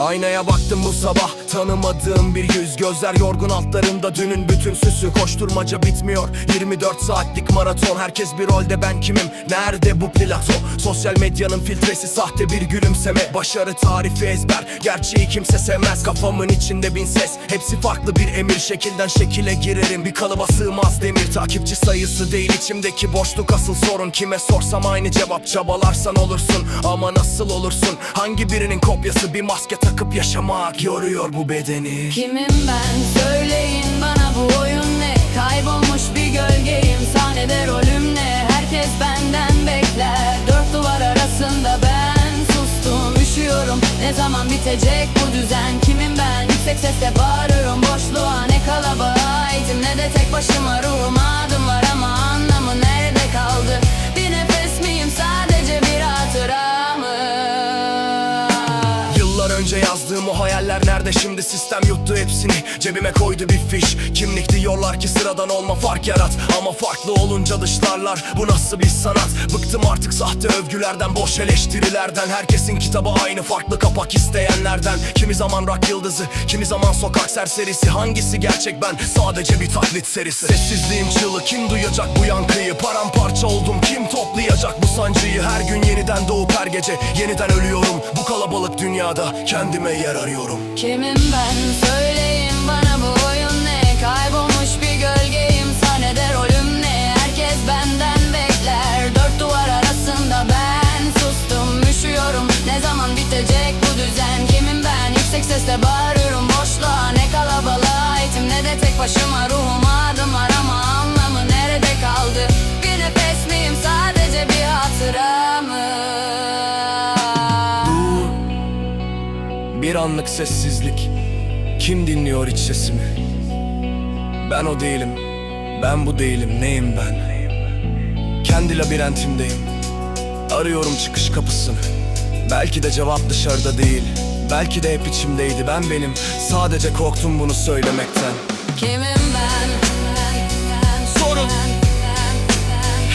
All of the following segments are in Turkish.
Aynaya baktım bu sabah tanımadığım bir yüz Gözler yorgun altlarında. Dünün bütün süsü Koşturmaca bitmiyor. 24 saatlik maraton Herkes bir rolde ben kimim? Nerede bu plato? Sosyal medyanın filtresi sahte bir gülümseme. Başarı tarifi ezber gerçeği kimse sevmez. Kafamın içinde bin ses hepsi farklı bir emir. Şekilden şekile girerim bir kalıba sığmaz demir. Takipçi sayısı değil içimdeki boşluk asıl sorun. Kime sorsam aynı cevap çabalarsan olursun. Ama nasıl olursun? Hangi birinin kopyası Bir maske takıp yaşamak yoruyor bu bedeni? Kimim ben? Söyleyin bana bu oyun ne? Kaybolmuş bir gölgeyim. Sahnede rolüm ne? Herkes benden bekler. Dört duvar arasında ben sustum Üşüyorum. Ne zaman bitecek bu düzen? Kimim ben? Yüksek sesle bağırıyorum. Boşluğa Ne kalabalığa eğitim ne de tek başıma ruhum. Adım var ama anlamı nerede kaldı? Bir nefes miyim? Sadece bir hatıra mı? Yıllar önce yazdığım o hayaller nerede şimdi sistem yuttu hepsini. Cebime koydu bir fiş. Kimlik diyorlar ki sıradan olma fark yarat. Ama farklı olunca dışlarlar. Bu nasıl bir sanat? Bıktım artık sahte övgülerden boş eleştirilerden. Herkesin kitabı aynı farklı kapak isteyenlerden. Kimi zaman rak yıldızı kimi zaman sokak serserisi. Hangisi gerçek ben? Sadece bir taklit serisi. Sessizliğim çığlık kim duyacak bu yankıyı? Paramparça oldum. Kim toplayacak bu sancıyı? Her gün yeniden doğup her gece yeniden ölüyorum. Bu kalabalık dünyada kendime yer arıyorum Kimim ben. Söyleyin bana bu oyun ne? Kaybolmuş bir gölgeyim. Sahnede rolüm ne? Herkes benden bekler. Dört duvar arasında ben sustum Üşüyorum. Ne zaman bitecek bu düzen? Kimim ben? Yüksek sesle bağırıyorum. Boşluğa Ne kalabalığa eğitim ne de tek başıma ruhum Bir anlık sessizlik. Kim dinliyor iç sesimi? Ben o değilim. Ben bu değilim. Neyim ben? Kendi labirentimdeyim. Arıyorum çıkış kapısını. Belki de cevap dışarıda değil. Belki de hep içimdeydi. Ben benim. Sadece korktum bunu söylemekten. Kimim ben? Sorun.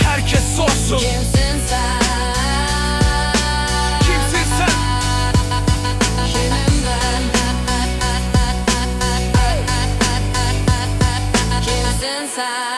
Herkes sorsun. Kimsin sen? Kimsin sen?